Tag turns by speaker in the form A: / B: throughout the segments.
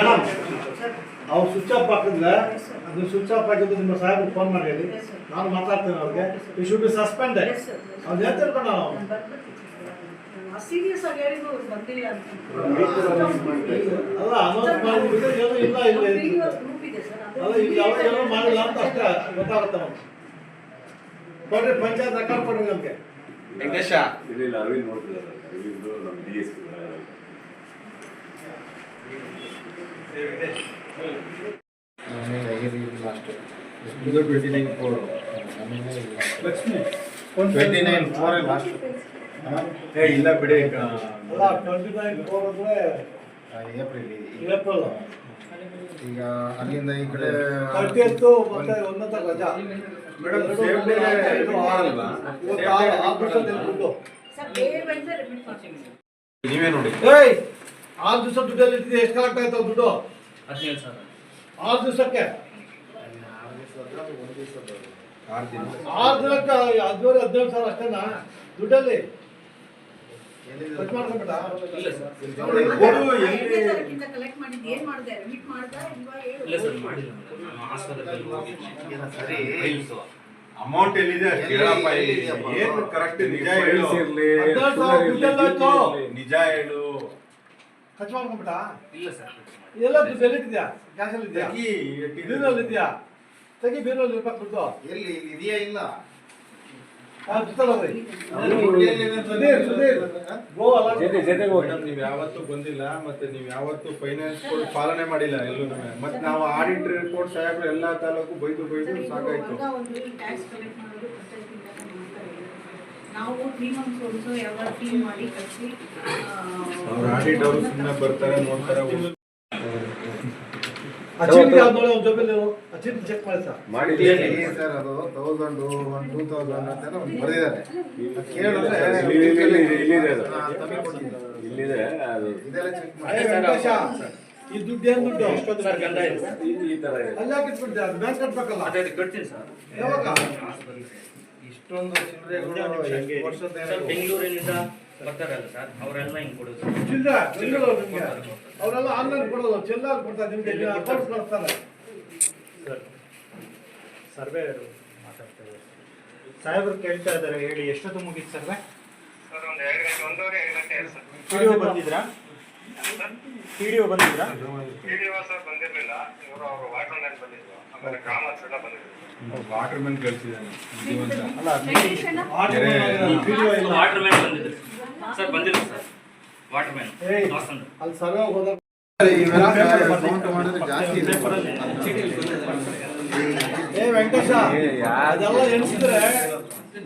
A: Madam ಅವ್ರು switch off ಹಾಕಿದ್ರೆ ಅದು ಸ್ವಿಚ್ ಆಫ್ ಆಗಿದ್ದು ನಿಮ್ಮ ಸಾಹೇಬ್ರಿಗೆ ಫೋನ್ ಮಾಡಿ ಹೇಳಿ. ನಾನು ಮಾತಾಡ್ತೇನೆ ಅವ್ರಿಗೆ. You should be suspend
B: serious ಆಗಿ ಹೇಳಿದ್ರು ಅವ್ರು ಬಂದಿಲ್ಲ ಅಂತ.
A: ಅಲ್ಲ ಅನೌನ್ಸ್ ಮಾಡಿಬಿಟ್ಟು ಏನೂ ಇಲ್ಲ ಇಲ್ಲ.
B: ವಿಡಿಯೋ ಗ್ರೂಪ್ ಇದೆ ಸರ್
A: ಅಲ್ಲ ಈಗ ಯಾವ ಏನೋ ಮಾಡಿಲ್ಲ ಅಂತ ಅಷ್ಟೇ ಗೊತ್ತಾಗುತ್ತೆ ಅವ್ನು ಕೊಡ್ರಿ ಪಂಚಾಯತ್ ರೆಕಾರ್ಡ್ ಕೊಡ್ರಿ ನಮಗೆ.
C: ವೆಂಕಟೇಶ
D: ಇಲ್ಲ ಅರವಿಂದ್ ನೋಡ್ತಿದ್ದಾರೆ. ಅರವಿಂದ್ ನಮ್ಮ ಡಿ ಎಸ್ ಪಿ
C: ಇದು twenty nine four twenty nine four last ಏ ಇಲ್ಲ ಬಿಡಿ
A: ಅಲ್ಲ ಟ್ವೆಂಟಿ ನೈನ್ ಫೋರ್ ಅಂದರೆ
C: ಏಪ್ರಿಲ್
A: ಏಪ್ರಿಲ್
C: ಈಗ ಅಲ್ಲಿಂದ ಈ ಕಡೆ
A: ಮತ್ತೆ ಒಂದೊಂದ ರಜಾ
C: ಮೇಡಮ್ ಸೇಫ್ ಡೇ ಇದು ಆರಲ್ವಾ?
A: ಇವತ್ತು
C: ನೀವೇ ನೋಡಿ.
A: ಏಯ್! ಆರು ದಿವಸ ದುಡ್ಡಲ್ಲಿ ಇಟ್ಟಿದೆ ಎಷ್ಟು ಕಲೆಕ್ಟ್ ಆಯ್ತು ದುಡ್ಡು?
E: ಹದಿನೇಳು ಸಾವಿರ.
A: ಆರು ದಿವಸಕ್ಕೆ?
C: ಆರು ದಿನ
A: ಆರು ದಿನಕ್ಕೆ ಹದಿನೇಳು ಹದಿನೇಳು ಸಾವಿರ ಅಷ್ಟೇನಾ? ದುಡ್ಡಲ್ಲಿ.
C: ಅಮೌಂಟ್ ಎಲ್ಲಿದೆ ಹೇಳಪ್ಪ ಏನು ಕರೆಕ್ಟ್ ನಿಜ ಹೇಳು. ನಿಜ ಹೇಳು.
A: ಖರ್ಚು ಮಾಡ್ಕೊಂಬಿಟ್ಟ
E: ಇಲ್ಲ ಸರ್
A: ಎಲ್ಲ ದುಡ್ಡು ಕ್ಯಾಶ್ ಕ್ಯಾಶಲ್ಲಿ ಇದೆಯಾ?
C: ಈ
A: ಬೀರಲ್ಲಿ ಇದೆಯಾ? ತೆಗಿ ಬೀರಲ್ಲಿ ಇರ್ಬೇಕು ದುಡ್ಡು
C: ಎಲ್ಲಿ ಇದೆಯಾ ಇಲ್ಲ?
A: ಆ ಜೊತೆಲಿ ಹೋಗ್ರಿ. ಸುಧೀರ್ ಸುಧೀರ್. ಗೋ ಅಲ್ಲ
C: ಮೇಡಮ್ ನೀವು ಯಾವತ್ತೂ ಬಂದಿಲ್ಲ ಮತ್ತೆ ನೀವು ಯಾವತ್ತೂ ಫೈನಾನ್ಸ್ ಪಾಲನೆ ಮಾಡಿಲ್ಲ ಎಲ್ಲೂ ಮತ್ತೆ ನಾವು ಆಡಿಟ್ ರಿಪೋರ್ಟ್ ಸಾಹೇಬ್ರು ಎಲ್ಲಾ ತಾಲೂಕು ಬೈದು ಬೈದು ಸಾಕಾಯ್ತು
B: ವರ್ಗ ಒಂದು ಟ್ಯಾಕ್ಸ್ ಕಲೆಕ್ಟ್ ಮಾಡೋದು ಪಂಚಾಯತ್ ಇಂದ ಮಾಡ್ತಾರೆ ನಾವು ಮಂತ್ಸ್ ಯಾವಾಗ ಮಾಡಿ ಕಳಿಸಿ
C: ಅವ್ರ ಆಡಿಟ್ ಅವರು ಸುಮ್ಮನೆ ಬರ್ತಾರೆ ನೋಡ್ತಾರೆ
A: ಚೆಕ್ ಮಾಡಿ ಸರ್.
D: ಮಾಡಿದ್ದೀನಿ
C: ಸರ್ ಅದು ತೌಸಂಡ್ ಒನ್ ಟೂ ತೌಸಂಡ್ ಅಂತ ಒಂದು ಬರೆದಿದ್ದಾರೆ. ಕೇಳಿದ್ರೆ
D: ಇಲ್ಲಿ- ಇಲ್ಲಿ- ಇಲ್ಲಿ- ಇಲ್ಲಿದೆ ಅದು. ಇಲ್ಲಿದೆ
C: ಇದೆಲ್ಲ ಚೆಕ್ ಮಾಡಿ.
A: ವೆಂಕಟೇಶ ಈ ದುಡ್ಡು ಏನ್ ದುಡ್ಡು?
E: ಸರ್ ಗಂಧ ಇದೆ.
D: ಈ- ಈ ತರ ಇದೆ.
A: ಅಲ್ಲ ಇಟ್ಬಿಡ್ತೀಯ ಅದು ಬ್ಯಾಂಕ್ ಕಟ್ಬೇಕಲ್ಲ?
E: ಅದೇ ಕಟ್ತೀನಿ ಸರ್.
A: ಯಾವಾಗ?
C: ಇಷ್ಟೊಂದು ಚಿಲ್ಲರೆಗಳು
E: ಸರ್ ಬೆಂಗಳೂರಿನಿಂದ ಬರ್ತಾರಲ್ಲ ಸರ್ ಅವರೆಲ್ಲ ಹಿಂಗೆ ಕೊಡೋದು.
A: ಚಿಲ್ಲರೆ ಬೆಂಗಳೂರು ನಿಮಗೆ? ಅವರೆಲ್ಲ ಆನ್ಲೈನ್ ಕೊಡೋದು ಚಿಲ್ಲರೆ ಕೊಡ್ತಾರೆ ನಿಮಗೆ ಅಕೌಂಟ್ ಕಳಿಸ್ತಾರೆ
F: ಸರ್ ಸರ್ವೇಯರು ಮಾತಾಡ್ತಾರೆ. ಸಾಹೇಬರು ಕೇಳ್ತಾ ಇದ್ದಾರೆ ಹೇಳಿ ಎಷ್ಟೊತ್ತು ಮುಗೀತು ಸರ್ವೆ?
G: ಸರ್ ಒಂದು ಎರಡು ಗಂಟೆ ಒಂದೂವರೆ ಎರಡು ಗಂಟೆ ಆಯ್ತು ಸರ್.
F: ಪಿ ಡಿ ಒ ಬಂದಿದ್ರಾ? ಪಿ ಡಿ ಒ
G: ಸರ್ ಬಂದಿರಲಿಲ್ಲ. ಇವರು ಅವರು ವಾಟರ್ ಮ್ಯಾನ್ ಬಂದಿದ್ರು. ಆಮೇಲೆ ಗ್ರಾಮ ಎಲ್ಲ ಬಂದಿದ್ರು.
C: ವಾಟರ್ ಮ್ಯಾನ್ ಕಳ್ಸಿದ್ದಾನೆ ಜೀವಂತ
A: ಅಲ್ಲ
E: ವಾಟರ್ ಮ್ಯಾನ್ ಬಂದಿದ್ರು. ಸರ್ ಬಂದಿಲ್ಲ ಸರ್. ವಾಟರ್ ಮ್ಯಾನ್
A: ಅಲ್ಲಿ ಸರ್ವೆ ಹೋದಾಗ
C: ಜಾಸ್ತಿ ಇದೆ.
A: ಏ ವೆಂಕಟೇಶ ಅದೆಲ್ಲ ಎಣಿಸಿದ್ರೆ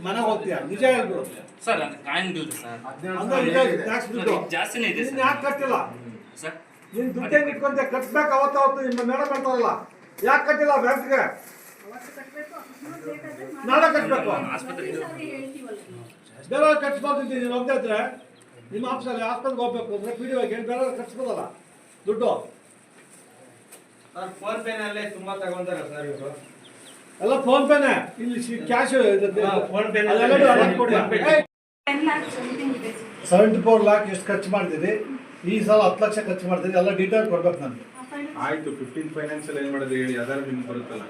A: ಮನೆಗೆ ಹೋಗ್ತೀಯ? ನಿಜ ಹೇಳ್ಬಿಡು.
E: Sir coin bill sir.
A: ಅಂದ್ರೆ ಇದೆ. ಟ್ಯಾಕ್ಸ್ ದುಡ್ಡು
E: ಜಾಸ್ತಿನೇ ಇದೆ
A: ನೀನ್
E: ಸರ್.
A: ಯಾಕೆ ಕಟ್ಟಿಲ್ಲ?
E: ಸರ್
A: ನೀನ್ ದುಡ್ಡು ಹೆಂಗೆ ಇಟ್ಕೊಂತ ಕಟ್ಬೇಕು ಅವತ್ತು ಅವತ್ತು ನಿಮ್ಮ ಮೇಡಮ್ ಬರ್ತಾರಲ್ಲ ಯಾಕೆ ಕಟ್ಟಿಲ್ಲ ಬ್ಯಾಂಕ್ಗೆ? ನಾಳೆ
B: ಕಟ್ಟಬೇಕು
A: ಬೇರೆ ಕಟ್ಸ್ಬೋದು ನೀನು ಹೋಗ್ತಾ ಇದ್ರೆ ನಿಮ್ಮ ಆಫೀಸಲ್ಲಿ ಆಸ್ಪತ್ರೆಗೆ ಹೋಗ್ಬೇಕು. ಅಂದ್ರೆ ಪಿ ಡಿ ಒಗೆ ಬೇರೆ ಕಟ್ಸ್ಬೋದಲ್ಲ? ದುಡ್ಡು.
H: ಫೋನ್ ಪೇನಲ್ಲೇ ತುಂಬ ತುಂಬಾ ತಗೊಂತಾರ ಸರ್ ಇವರು.
A: ಎಲ್ಲ ಫೋನ್ ಪೇನೆ ಇಲ್ಲಿ cash
H: PhonePe
A: seventy four lakh ಎಷ್ಟು ಖರ್ಚು ಮಾಡಿದಿರಿ ಈ ಸಲ ಹತ್ತು ಲಕ್ಷ ಖರ್ಚು ಮಾಡಿದಿರಿ ಎಲ್ಲ ಡೀಟೇಲ್ ಕೊಡ್ಬೇಕು ನನಗೆ
C: ಆಯ್ತು ಫಿಫ್ಟೀನ್ ಫೈನಾನ್ಸ್ ಏನು ಮಾಡಿದ್ರೆ ಹೇಳಿ? ಅದರ ನಿಮ್ಗೆ ಬರುತ್ತಲ್ಲ.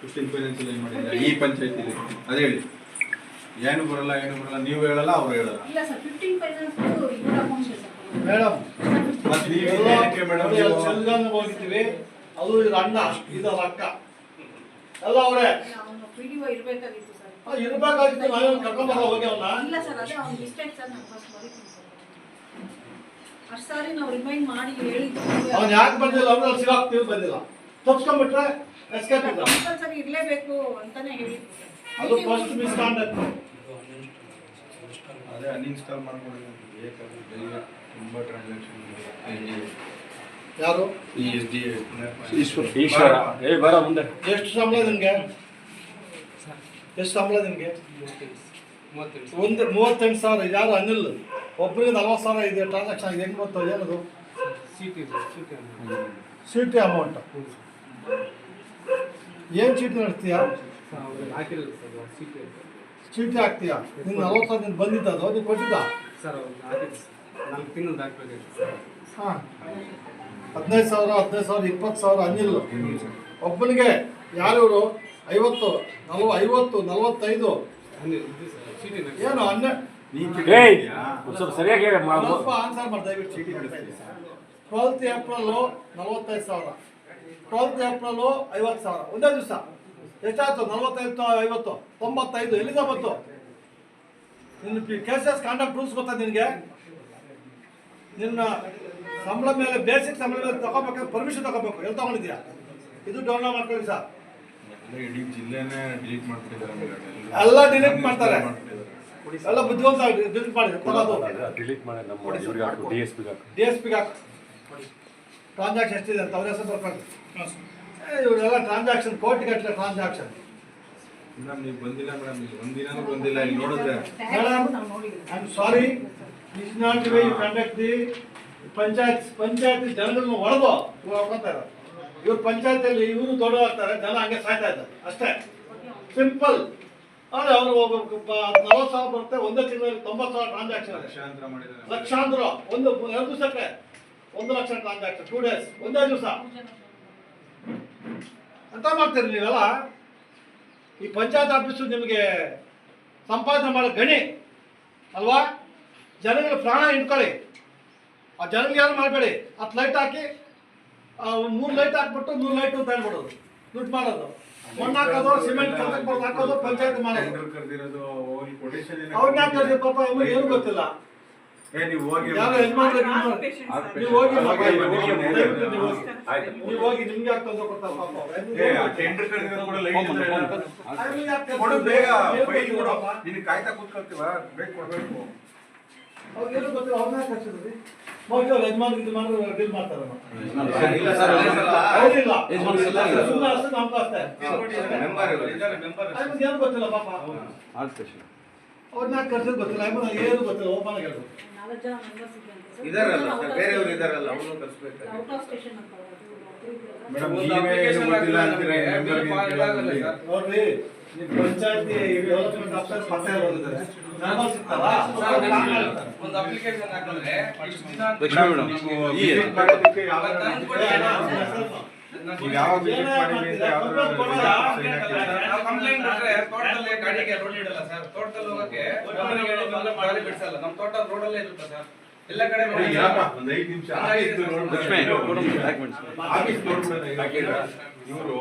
C: ಫಿಫ್ಟೀನ್ ಫೈನಾನ್ಸ್ ಏನು ಮಾಡಿದ್ರೆ? ಈ ಪಂಚಾಯತಿ ಅದೇ ಹೇಳಿ. ಏನು ಬರಲ್ಲ ಏನು ಬರಲ್ಲ ನೀವು ಹೇಳಲ್ಲ ಅವ್ರು ಹೇಳಲ್ಲ.
A: ಮೇಡಮ್
C: ಮತ್ತೆ ನೀವು ಮೇಡಮ್
A: ಚೆಲ್ಗನ್ ಹೋಗಿದ್ದೀವಿ. ಅದು ಇದು ಅಣ್ಣ ಇದು ಅಕ್ಕ ಎಲ್ಲ ಅವರೇ.
B: ಅವನು ಒ ಇರಬೇಕಾಗಿತ್ತು ಸರ್.
A: ಕರ್ಕೊಂಡು ನಾವೇನು ಕರ್ಕೊಂಬಲ್ಲ ಹೋಗಿ ಅವನ್ನ
B: ಇಲ್ಲ ಸರ್ ಅದೇ ಅವ್ನ ಮಿಸ್ಟೇಕ್ ಸರ್ ನಾನು ಫಸ್ಟ್ ಬರೀತೀನಿ ಸರ್. ಅಷ್ಟು ಸಾರಿ ನಾವು ರಿಮೈಂಡ್ ಮಾಡಿ ಹೇಳಿದ್ವಿ
A: ಅವ್ನು ಯಾಕೆ ಬಂದಿಲ್ಲ? ಅಂದ್ರೆ ಅಲ್ಲಿ ಸಿಗಾಕ್ತೀವಿ ಬಂದಿಲ್ಲ. ತಪ್ಸ್ಕೊಂಡ್ಬಿಟ್ರೆ ಎಸ್ಕೇಪ್ ಇಲ್ಲ.
B: ಕಂಪಲ್ಸರಿ ಇರಲೇಬೇಕು ಅಂತಾನೆ ಹೇಳಿ
A: ಅದು ಫಸ್ಟ್ ಮಿಸ್ ಕಾಂಡಕ್ಟ್
C: ಅದೇ ಅನ್ಇನ್ಸ್ಟಾಲ್ ಮಾಡ್ಕೊಂಡಿದ್ದೀನಿ ಬೇಕಾದ್ರೆ ತುಂಬಾ ಟ್ರಾನ್ಸಾಕ್ಷನ್
A: ಯಾರು?
C: ಈ ಎಸ್ ಡಿ
D: ಈಶ್ವರ. ಏ ಬರ ಮುಂದೆ.
A: ಎಷ್ಟು ಸಂಬಳ ನಿಮಗೆ? ಎಷ್ಟು ಸಂಬಳ ನಿಮಗೆ? ಒಂದು ಮೂವತ್ತೆಂಟು ಸಾವಿರ. ಯಾರು ಅನಿಲ್? ಒಬ್ಬರಿಗೆ ನಲ್ವತ್ತು ಸಾವಿರ ಇದೆ ಟ್ರಾನ್ಸಾಕ್ಷನ್ ಆಗಿದೆ ಹೆಂಗೆ ಗೊತ್ತು? ಏನದು? ಚೀಟಿ ಅಮೌಂಟ್ ಏನು ಚೀಟಿ ನಡೆಸ್ತೀಯಾ?
H: ಹಾಕಿರಲ್ಲ ಸರ್ ಸೀಟ್
A: ಚೀಟಿ ಹಾಕ್ತೀಯಾ? ನಿನ್ನ ನಲ್ವತ್ತು ಸಾವಿರ ನಿಂಗೆ ಬಂದಿದ್ದ ಅದು ನೀವು ಕೊಟ್ಟಿದ್ದ?
H: ಸರ್
A: ಹಾಂ. ಹದಿನೈದು ಸಾವಿರ ಹದಿನೈದು ಸಾವಿರ ಇಪ್ಪತ್ತು ಸಾವಿರ ಅನ್ನಿಲ್ಲ ಒಬ್ಬನಿಗೆ ಯಾರಿವರು ಐವತ್ತು ನಲ್ವ ಐವತ್ತು ನಲವತ್ತೈದು ಏನು ಹನ್ನೆರಡು
C: ನೀನ್
D: ಏಯ್
C: ಚೀಟಿ
D: ಒಂದ್ ಸ್ವಲ್ಪ ಸರಿಯಾಗಿ
A: ಆನ್ಸರ್ ಮಾಡಿ ದಯವಿಟ್ಟು. ಚೀಟಿ ಟ್ವೆಲ್ತ್ ಏಪ್ರಿಲು ನಲವತ್ತೈದು ಸಾವಿರ. ಟ್ವೆಲ್ತ್ ಏಪ್ರಿಲ್ ಐವತ್ತು ಸಾವಿರ. ಒಂದೇ ದಿವಸ. ಎಷ್ಟಾಯ್ತು? ನಲ್ವತ್ತೈದು ಐವತ್ತು ತೊಂಬತ್ತೈದು. ಎಲ್ಲಿಂದ ಬಂತು? ನಿನ್ನ ಕೇಸಸ್ ಕಾಂಡಕ್ಟ್ ರೂಲ್ಸ್ ಗೊತ್ತಾ ನಿನಗೆ? ನಿನ್ನ ಸಂಬಳ ಮೇಲೆ ಬೇಸಿಕ್ ಸಂಬಳ ಮೇಲೆ ತಗೋಬೇಕು ಪರ್ಮಿಷನ್ ತಗೋಬೇಕು. ಎಲ್ಲಿ ತಗೊಂಡಿದ್ಯಾ ಇದು ಡೌನ್ಲೋಡ್ ಮಾಡ್ಕೊಳ್ಳಿ ಸರ್.
C: ಎಲ್ಲ ಇಡೀ ಜಿಲ್ಲೆನೇ ಡಿಲೀಟ್ ಮಾಡ್ತಿದ್ದಾರೆ
A: ಎಲ್ಲ ಡಿಲೀಟ್ ಮಾಡ್ತಾರೆ. ಎಲ್ಲ ಬುದ್ಧಿವಂತ ಡಿಲೀಟ್ ಮಾಡಿ ತಗೋದು
D: ಡಿಲೀಟ್ ಮಾಡಿ ನಮ್ಮ ಇವ್ರಿಗೆ ಹಾಕು ಡಿ ಎಸ್ ಪಿಗೆ ಹಾಕು.
A: ಡಿ ಎಸ್ ಪಿಗೆ ಹಾಕು. ಟ್ರಾನ್ಸಾಕ್ಷನ್ ಎಷ್ಟಿದೆ ಅಂತ ಅವ್ರ ಹೆಸರು ಬರ್ಕೊಂಡು ಇವರೆಲ್ಲ ಟ್ರಾನ್ಸಾಕ್ಷನ್ ಕೋಟಿ ಗಟ್ಟಲೆ ಟ್ರಾನ್ಸಾಕ್ಷನ್
C: ಮೇಡಮ್ ನೀವು ಬಂದಿಲ್ಲ ಮೇಡಮ್ ನೀವು ಒಂದಿನನೂ ಬಂದಿಲ್ಲ ಇಲ್ಲಿ ನೋಡಿದ್ರೆ.
B: Tax
A: I am sorry is not way you conduct the panchayat panchayat ಜನಗಳನ್ನ ಒಳಗೋ ಇವ್ರು ಹೊಡ್ಕೊತಾರೆ ಇವ್ರು ಪಂಚಾಯತಿಯಲ್ಲಿ ಇವರು ದೊಡ್ಡವಾಗ್ತಾರೆ ಜನ ಹಂಗೆ ಸಾಯ್ತಾ ಇದ್ದಾರೆ. ಅಷ್ಟೇ. ಸಿಂಪಲ್ ಆದರೆ ಅವರು ನಲವತ್ತು ಸಾವಿರ ಬರುತ್ತೆ ಒಂದೇ ತಿಂಗಳಲ್ಲಿ ತೊಂಬತ್ತು ಸಾವಿರ ಟ್ರಾನ್ಸಾಕ್ಷನ್ ಇದೆ
C: ಲಕ್ಷಾಂತರ ಮಾಡಿದ್ದಾರೆ.
A: ಲಕ್ಷಾಂತರ. ಒಂದು ಎರಡು ದಿವಸಕ್ಕೆ ಒಂದು ಲಕ್ಷ ಟ್ರಾನ್ಸಾಕ್ಷನ್ ಟೂ ಡೇಸ್ ಒಂದೇ ದಿವಸ. ಅಂತ ಮಾಡ್ತೀರಿ ನೀವೆಲ್ಲ? ಈ ಪಂಚಾಯತ್ ಆಫೀಸು ನಿಮಗೆ ಸಂಪಾದನೆ ಮಾಡೋ ಗಣಿ ಅಲ್ವಾ? ಜನಗಳ ಪ್ರಾಣ ಇಟ್ಕೊಳ್ಳಿ ಆ ಜನರಿಗೆ ಯಾರು ಮಾಡಬೇಡಿ. ಹತ್ತು ಲೈಟ್ ಹಾಕಿ ಒಂದು ಮೂರು ಲೈಟ್ ಹಾಕ್ಬಿಟ್ಟು ಮೂರು ಲೈಟ್ ಅಂತ ಹೇಳ್ಬಿಡೋದು. ದುಡ್ಡು ಮಾಡೋದು. ಮಣ್ಣು ಹಾಕೋದು ಸಿಮೆಂಟ್ ಹಾಕೋದು ಪಂಚಾಯತ್ ಮಾಡೋದು. ಅವ್ರನ್ನ ಹಾಕೋದು ಪಾಪ? ಅವ್ರು ಏನು ಗೊತ್ತಿಲ್ಲ.
C: ಏ ನೀವು ಹೋಗಿ
A: ಯಾರು ಯಜಮಾನ್ರು ನೀವು ಹೋಗಿ ನಿಮ್ಗೆ ಯಾಕೆ ತೊಂದರೆ ಕೊಡ್ತಾರೆ ಪಾಪ?
C: ಏ ಟೆಂಡರ್ ಕರೆದಿರೋದು ಕೂಡ ಲೈಟ್ ಇಲ್ಲ
A: ಅವ್ರಿಗೆ
C: ಕೊಡು ಬೇಗ
A: ಏನು
C: ಫೈಲ್ ಕೊಡು.
A: ಗೊತ್ತಿಲ್ಲ ಪಾಪ.
C: ನಿನ್ ಕಾಯ್ತಾ ಕೂತ್ಕೊಳ್ತೀವ? ಬೇಗ ಕೊಡ್ಬೇಕು.
A: ಅವ್ರಿಗೇನು ಗೊತ್ತಿಲ್ಲ ಅವ್ರನ್ನ ಯಾಕೆ ಹಚ್ಚಿದ್ರಿ? ಯಜಮಾನ್ ಇದು ಮಾಡಿದ್ರು ಡೀಲ್ ಮಾಡ್ತಾರೆ.
C: ಇಲ್ಲ ಸರ್
H: ಇಲ್ಲ.
A: ಸುಮ್ನೆ ಅಷ್ಟೇ ನಮ್ದು ಅಷ್ಟೇ.
C: ಮೆಂಬರ್
A: ಅವ್ರಿಗೆ ಏನು ಗೊತ್ತಿಲ್ಲ ಪಾಪ ಅವ್ರನ್ನ ಯಾಕೆ ಕರ್ಸಿದ್ ಗೊತ್ತಿಲ್ಲ ಏನು ಗೊತ್ತಿಲ್ಲ ಓಪನ್ ಆಗಿ
B: ಸರ್.
C: ಇದಾರಲ್ಲ ಬೇರೆಯವರು. ಇದಾರಲ್ಲ ಅವ್ರನ್ನು ಕರ್ಸ್ಬೇಕು. ಮೇಡಮ್ ಗೊತ್ತಿಲ್ಲ ಅಂತೀರಾ?
A: ನೋಡ್ರಿ ನೀವು ಪಂಚಾಯತಿ
H: ಒಂದು ಅಪ್ಲಿಕೇಶನ್ ಹಾಕಿದ್ರೆ ಕಂಪ್ಲೇಂಟ್ ಕೊಟ್ರೆ ತೋಟದಲ್ಲಿ ಗಾಡಿಗೆ ರೋಡ್ ಇಡಲ್ಲ ಸರ್ ತೋಟದಲ್ಲಿ ಹೋಗಕ್ಕೆ ಗಾಡಿ ಬಿಡ್ಸಲ್ಲ. ನಮ್ಮ ತೋಟ ರೋಡಲ್ಲೇ ಇರುತ್ತೆ ಸರ್ ಎಲ್ಲ ಕಡೆ
C: ನಿಮಿಷ. ಇವ್ರು